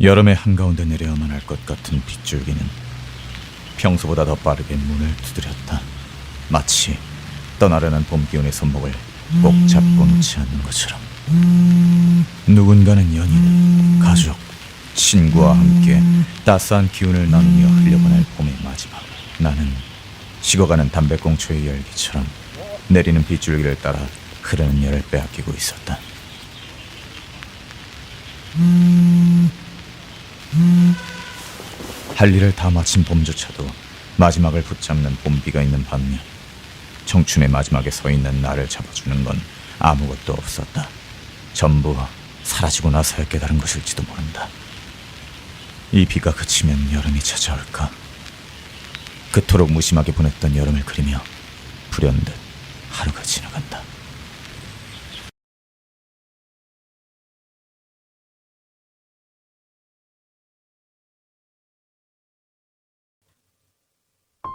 여름의 한가운데 내려야만 할 것 같은 빗줄기는 평소보다 더 빠르게 문을 두드렸다. 마치 떠나려는 봄 기운의 손목을 꼭 잡고 놓지 않는 것처럼. 누군가는 연인, 가족, 친구와 함께 따스한 기운을 나누며 흘려보낼 봄의 마지막. 나는 식어가는 담배꽁초의 열기처럼 내리는 빗줄기를 따라 흐르는 열을 빼앗기고 있었다. 할 일을 다 마친 봄조차도 마지막을 붙잡는 봄비가 있는 반면 청춘의 마지막에 서 있는 나를 잡아주는 건 아무것도 없었다. 전부 사라지고 나서야 깨달은 것일지도 모른다. 이 비가 그치면 여름이 찾아올까? 그토록 무심하게 보냈던 여름을 그리며 불현듯 하루가 지나간다.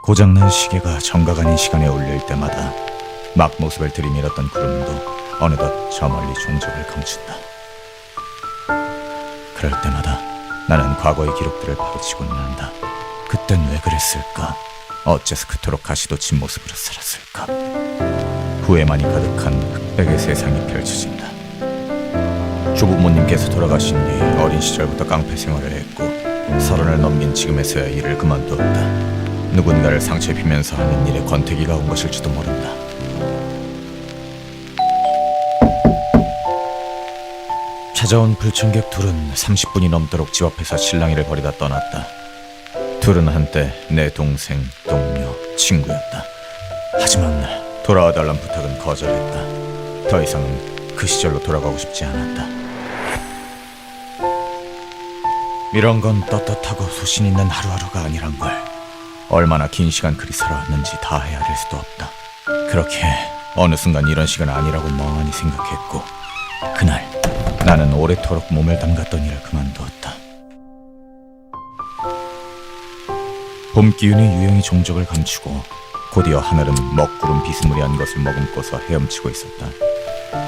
고장난 시계가 정각 아닌 시간에 울릴 때마다 막 모습을 들이밀었던 구름도 어느덧 저 멀리 종적을 감춘다. 그럴 때마다 나는 과거의 기록들을 파헤치고는 한다. 그땐 왜 그랬을까? 어째서 그토록 가시돋친 모습으로 살았을까? 후회만이 가득한 흑백의 세상이 펼쳐진다. 조부모님께서 돌아가신 뒤 어린 시절부터 깡패 생활을 했고 서른을 넘긴 지금에서야 일을 그만두었다. 누군가를 상처 입히면서 하는 일에 권태기가 온 것일지도 모른다. 찾아온 불청객 둘은 30분이 넘도록 집 앞에서 실랑이를 벌이다 떠났다. 둘은 한때 내 동생, 동료, 친구였다. 하지만 돌아와달란 부탁은 거절했다. 더 이상은 그 시절로 돌아가고 싶지 않았다. 이런 건 떳떳하고 소신 있는 하루하루가 아니란 걸. 얼마나 긴 시간 그리 살아왔는지 다 헤아릴 수도 없다. 그렇게 어느 순간 이런 시간 아니라고 멍하니 생각했고 그날 나는 오래도록 몸을 담갔던 일을 그만두었다. 봄 기운이 유영이 종적을 감추고 곧이어 하늘은 먹구름 비스무리한 것을 머금고서 헤엄치고 있었다.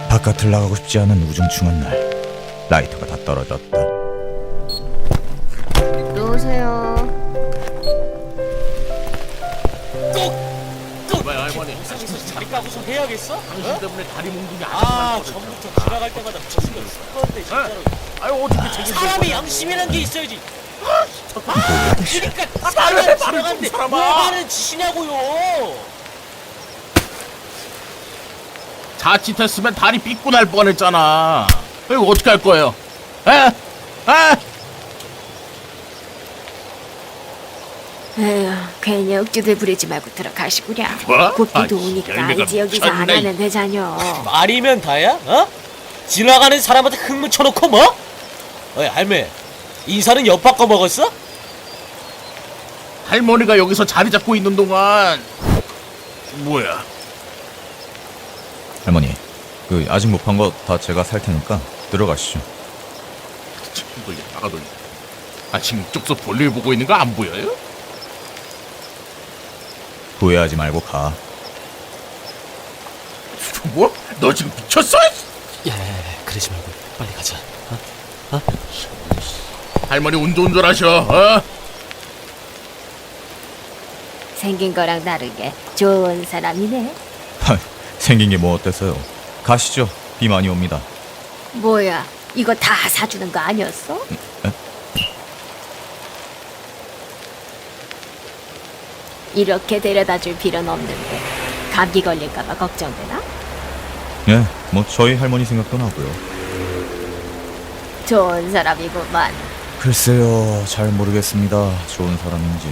바깥을 나가고 싶지 않은 우중충한 날 라이터가 다 떨어졌다. 누우세요. 까고서 해야겠어? 당신 때문에 다리 몽둥이 아, 아직도 전부터 지나갈 때마다 미친 거 있을 건데 진짜로. 아유 어떻게 책임질 사람이? 양심이란 게 있어야지. 뭐야? 그러니까 말을 해, 사람이 지나가는데 말을 좀 사람아. 뭐 하는 짓이냐고요. 자칫했으면 다리 삐꾸 날 뻔했잖아. 이거 어떻게 할 거예요? 에? 에? 에휴, 괜히 억지들 부리지 말고 들어가시구려. 뭐? 곱비도 아, 오니까 열매가 이제 여기서 안 미쳤네. 하면 되잖여. 말이면 다야? 어? 지나가는 사람한테 흙 묻혀놓고 뭐? 어이 할매, 인사는 엿 바꿔 먹었어? 할머니가 여기서 자리 잡고 있는 동안 뭐야? 할머니, 그 아직 못 판 거 다 제가 살 테니까 들어가시죠. 이걸 나가 돌리. 아 지금 쪽서 볼일 보고 있는 거 안 보여요? 후회하지 말고 가. 뭐? 너 지금 미쳤어? 야야야, 그러지 말고 빨리 가자. 할머니 운전운전 하셔. 어? 생긴 거랑 다르게 좋은 사람이네. 하, 생긴 게 뭐 어때서요? 가시죠. 비 많이 옵니다. 뭐야, 이거 다 사주는 거 아니었어? 이렇게 데려다 줄 필요는 없는데 감기 걸릴까봐 걱정되나? 예, 뭐 저희 할머니 생각도 나고요. 좋은 사람이구만. 글쎄요, 잘 모르겠습니다. 좋은 사람인지.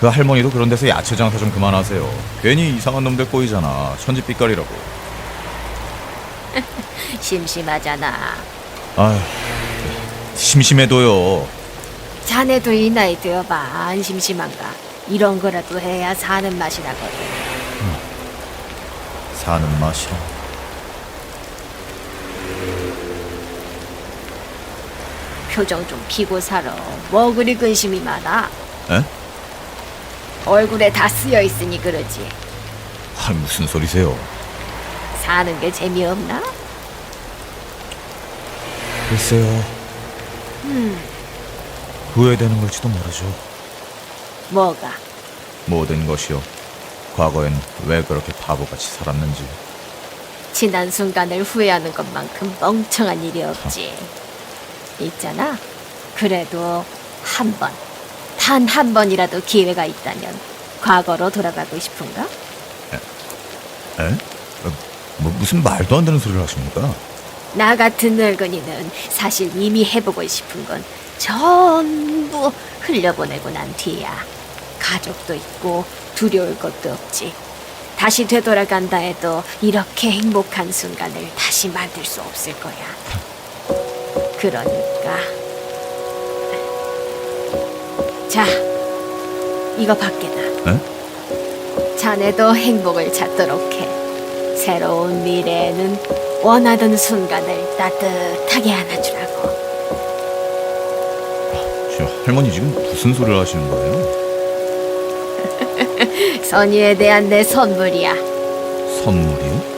그 할머니도 그런 데서 야채 장사 좀 그만하세요. 괜히 이상한 놈들 꼬이잖아. 천지빛깔이라고. 심심하잖아. 아휴, 심심해도요. 자네도 이 나이 되어봐 안 심심한가? 이런 거라도 해야 사는 맛이 나거든. 사는 맛이라. 표정 좀 피고 살아. 뭐 그리 근심이 많아? 에? 얼굴에 다 쓰여 있으니 그러지. 아, 무슨 소리세요? 사는 게 재미없나? 글쎄요. 후회되는 걸지도 모르죠. 뭐가? 모든 것이요. 과거엔 왜 그렇게 바보같이 살았는지. 지난 순간을 후회하는 것만큼 멍청한 일이 없지. 있잖아. 그래도 한 번, 단 한 번이라도 기회가 있다면 과거로 돌아가고 싶은가? 에? 어, 뭐 무슨 말도 안 되는 소리를 하십니까? 나 같은 늙은이는 사실 이미 해보고 싶은 건 전부 흘려보내고 난 뒤야. 가족도 있고 두려울 것도 없지. 다시 되돌아간다 해도 이렇게 행복한 순간을 다시 만들 수 없을 거야. 그러니까. 자, 이거 밖에다. 에? 자네도 행복을 찾도록 해. 새로운 미래에는 원하던 순간을 따뜻하게 안아주라 할머니 지금 무슨 소리를 하시는 거예요? 선의에 대한 내 선물이야. 선물이요?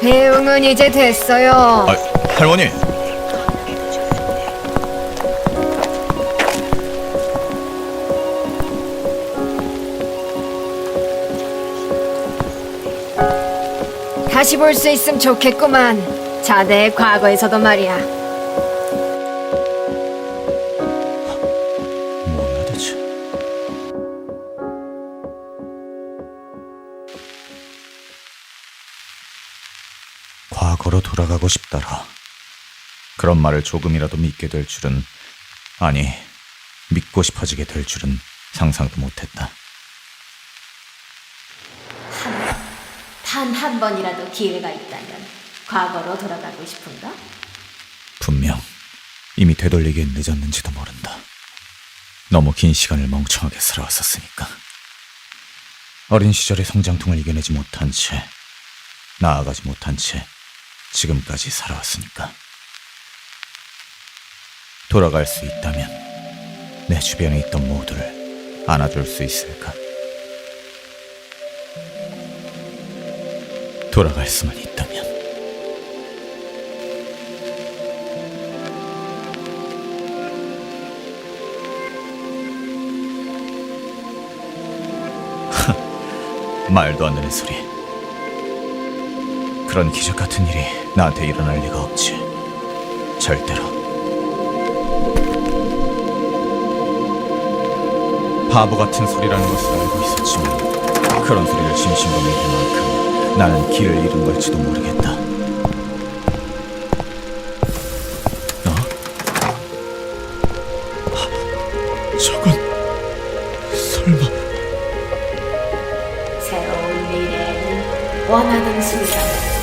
배웅은 이제 됐어요. 아, 할머니. 다시 볼 수 있으면 좋겠구만. 자네의 과거에서도 말이야. 과거로 돌아가고 싶다라. 그런 말을 조금이라도 믿게 될 줄은 아니 믿고 싶어지게 될 줄은 상상도 못했다. 단 한 번이라도 기회가 있다면 과거로 돌아가고 싶은가? 분명 이미 되돌리기엔 늦었는지도 모른다. 너무 긴 시간을 멍청하게 살아왔었으니까. 어린 시절의 성장통을 이겨내지 못한 채, 나아가지 못한 채 지금까지 살아왔으니까. 돌아갈 수 있다면 내 주변에 있던 모두를 안아줄 수 있을까? 돌아갈 수만 있다면. 말도 안 되는 소리. 그런 기적 같은 일이 나한테 일어날 리가 없지. 절대로. 바보 같은 소리라는 것을 알고 있었지만 그런 소리를 진심으로 믿을 만큼 나는 길을 잃은 걸지도 모르겠다. 어? 저건 설마 새로운 미래에는 원하던 순간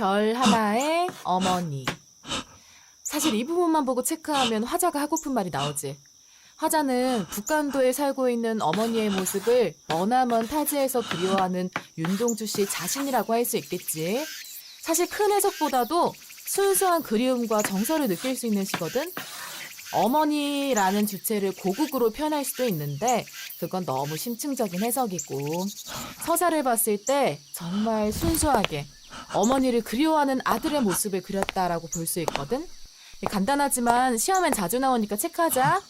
별 하나의 어머니. 사실 이 부분만 보고 체크하면 화자가 하고픈 말이 나오지. 화자는 북간도에 살고 있는 어머니의 모습을 머나먼 타지에서 그리워하는 윤동주 씨 자신이라고 할 수 있겠지. 사실 큰 해석보다도 순수한 그리움과 정서를 느낄 수 있는 시거든. 어머니라는 주체를 고국으로 표현할 수도 있는데 그건 너무 심층적인 해석이고 서사를 봤을 때 정말 순수하게 어머니를 그리워하는 아들의 모습을 그렸다라고 볼 수 있거든. 간단하지만 시험엔 자주 나오니까 체크하자.